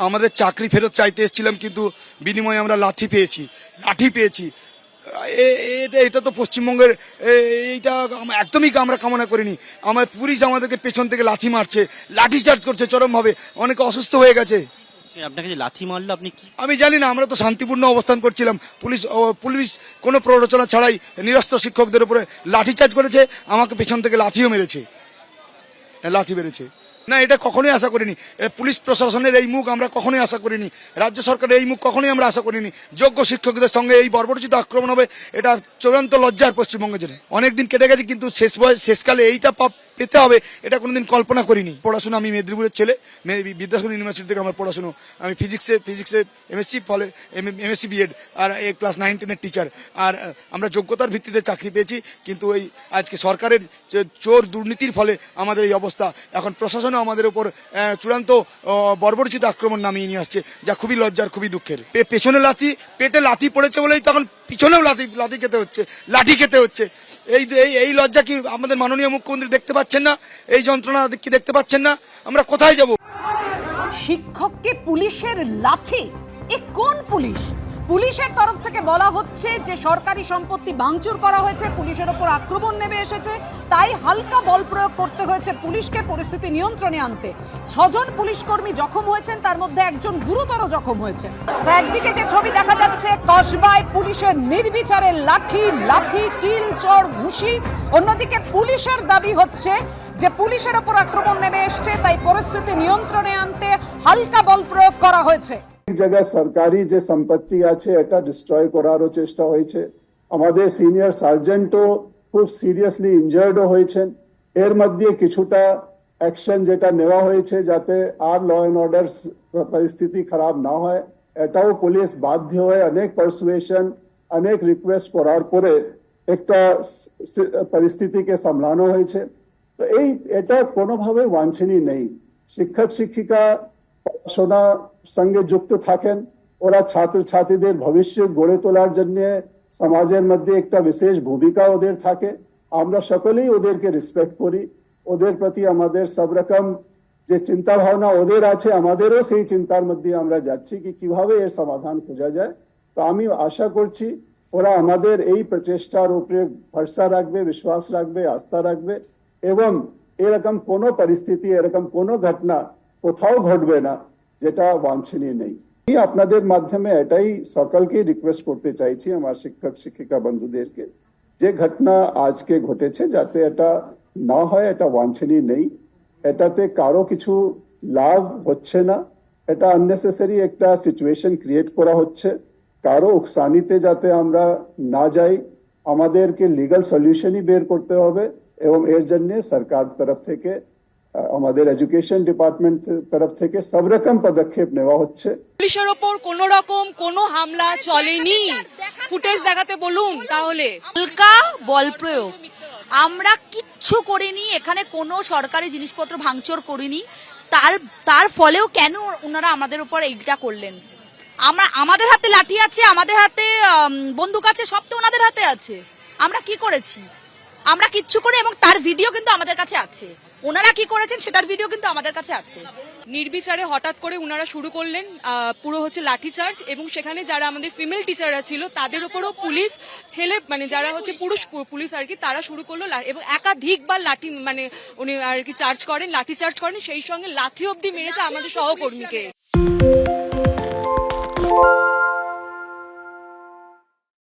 আমাদের চাকরি ফেরত চাইতে এসেছিলাম কিন্তু বিনিময়ে আমরা লাঠি পেয়েছি লাঠি পেয়েছি। এ- এটা এটা তো পশ্চিমবঙ্গের এইটা একদমই আমরা কামনা করিনি। আমার পুলিশ আমাদেরকে পেছন থেকে লাঠি মারছে লাঠি চার্জ করছে চরমভাবে অনেকে অসুস্থ হয়ে গেছে। আপনাকে যে লাথি মারলো আপনি কি আমি জানি না আমরা তো শান্তিপূর্ণ অবস্থান করছিলাম। পুলিশ পুলিশ কোনো প্ররোচনা ছাড়াই নিরস্ত শিক্ষকদের উপরে লাঠিচার্জ করেছে আমাকে পেছন থেকে লাঠিও মেরেছে লাঠি মেরেছে। না, এটা কখনোই আশা করিনি। পুলিশ প্রশাসনের এই মুখ আমরা কখনোই আশা করিনি। রাজ্য সরকারের এই মুখ কখনোই আমরা আশা করিনি। যোগ্য শিক্ষকদের সঙ্গে এই বর্বরচিত আক্রমণ হবে, এটা চূড়ান্ত লজ্জার পশ্চিমবঙ্গের জন্য। অনেকদিন কেটে গেছে, কিন্তু শেষ বয়স শেষকালে এইটা পেতে হবে, এটা কোনোদিন কল্পনা করিনি। পড়াশোনা, আমি মেদিনীপুরের ছেলে বিদ্যাসাগর ইউনিভার্সিটি থেকে আমার পড়াশোনা। আমি ফিজিক্সে ফিজিক্সে এমএসসি, ফলে এমএসসি বিএড আর এ ক্লাস নাইন টেনের টিচার। আর আমরা যোগ্যতার ভিত্তিতে চাকরি পেয়েছি, কিন্তু ওই আজকে সরকারের চোর দুর্নীতির ফলে আমাদের এই অবস্থা। এখন প্রশাসনও আমাদের উপর চূড়ান্ত বর্বরচিত আক্রমণ নামিয়ে নিয়ে আসছে, যা খুবই লজ্জার, খুবই দুঃখের। পেছনে লাথি, পেটে লাথি পড়েছে বলেই তখন পিছনেও লাথি লাথি খেতে হচ্ছে, লাঠি খেতে হচ্ছে। এই এই এই লজ্জা কি আমাদের মাননীয় মুখ্যমন্ত্রী দেখতে পাচ্ছেন না? এই যন্ত্রণা কি দেখতে পাচ্ছেন না? আমরা কোথায় যাব? শিক্ষককে পুলিশের লাঠি এ কোন পুলিশ? পুলিশের তরফ থেকে বলা হচ্ছে যে সরকারি সম্পত্তি ভাঙচুর করা হয়েছে, পুলিশের ওপর আক্রমণ নেমে এসেছে, তাই হালকা বল প্রয়োগ করতে হয়েছে পুলিশকে পরিস্থিতি নিয়ন্ত্রণে আনতে। ছজন পুলিশ কর্মী জখম হয়েছেন, তার মধ্যে একজন গুরুতর জখম হয়েছে। একদিকে যে ছবি দেখা যাচ্ছে, কসবায় পুলিশের নির্বিচারে লাঠি লাঠি কিল চড় ঘুষি। অন্যদিকে পুলিশের দাবি হচ্ছে যে পুলিশের ওপর আক্রমণ নেমে এসছে, তাই পরিস্থিতি নিয়ন্ত্রণে আনতে হালকা বল প্রয়োগ করা হয়েছে। এক জায়গায় সরকারি যে সম্পত্তি আছে এটা ডিস্ট্রয় করারও চেষ্টা হয়েছে আমাদের সিনিয়র সার্জেন্টও খুব সিরিয়াসলি ইনজার্ডও হয়েছেন এর মধ্যে কিছুটা অ্যাকশন যেটা নেওয়া হয়েছে যাতে আর ল অ্যান্ড অর্ডার পরিস্থিতি খারাপ না হয় এটাও পুলিশ বাধ্য হয়ে অনেক পারসুয়েশন অনেক রিকোয়েস্ট করার পরে একটা স- স- পরিস্থিতিকে সামলানো হয়েছে তো এই এটা কোনোভাবে বাঞ্ছনীয় নেই শিক্ষক শিক্ষিকা পড়াশোনার সঙ্গে যুক্ত থাকেন। ওরা ছাত্র ছাত্রীদের ভবিষ্য গড়ে তোলার জন্য সমাজের মধ্যে একটা বিশেষ ভূমিকা ওদের থাকে। আমরা সকলেই ওদেরকে রেসপেক্ট করি। ওদের প্রতি আমাদের সব রকম যে চিন্তা ভাবনা ওদের আছে, আমাদেরও সেই চিন্তার মধ্যে আমরা যাচ্ছি কি কীভাবে এর সমাধান খোঁজা যায়। তো আমি আশা করছি ওরা আমাদের এই প্রচেষ্টার উপরে ভরসা রাখবে, বিশ্বাস রাখবে, আস্থা রাখবে এবং এরকম কোনো পরিস্থিতি, এরকম কোনো ঘটনা কোথাও ঘটবে না যেটা বাঞ্ছনীয় নেই আমি আপনাদের মাধ্যমে এটাই সকলকে রিকোয়েস্ট করতে চাইছি আমার শিক্ষক শিক্ষিকা বন্ধুদেরকে যে ঘটনা আজকে ঘটেছে যাতে এটা না হয় এটা বাঞ্ছনীয় নেই এটাতে কারও কিছু লাভ হচ্ছে না এটা আননেসেসারি একটা সিচুয়েশন ক্রিয়েট করা হচ্ছে কারও উকসানিতে যাতে আমরা না যাই আমাদেরকে লিগ্যাল সলিউশনই বের করতে হবে এবং এর জন্য সরকার তরফ থেকে আহ, আমাদের এডুকেশন ডিপার্টমেন্ট তরফ থেকে সব রকম পদক্ষেপ নেওয়া হচ্ছে। পুলিশের ওপর কোনো রকম কোনো হামলা চলেনি। ফুটেজ দেখাতে বলুন তাহলে। হালকা বল প্রয়োগ। আমরা কিচ্ছু করিনি এখানে কোনো সরকারি জিনিসপত্র ভাঙচুর করিনি। তার তার ফলেও কেন ওনারা আমাদের উপর এইটা করলেন? আমরা আমাদের হাতে লাঠি আছে আমাদের হাতে বন্দুক আছে সব তো ওনাদের হাতে আছে। আমরা কি করেছি? আমরা কিচ্ছু করে এবং তার ভিডিও কিন্তু আমাদের কাছে আছে। ওনারা কি করেছেন সেটার ভিডিও কিন্তু আমাদের কাছে আছে। নির্বিচারে হঠাৎ করে উনারা শুরু করলেন পুরো হচ্ছে লাঠিচার্জ এবং সেখানে যারা আমাদের ফিমেল টিচাররা ছিল, তাদের উপরও পুলিশ ছেলে মানে যারা হচ্ছে পুরুষ পুলিশ আর কি, তারা শুরু করল এবং একাধিকবার লাঠি মানে উনি আর কি চার্জ করেন, লাঠি চার্জ করেন, সেই সঙ্গে লাঠি অবধি মেরেছে আমাদের সহকর্মীকে।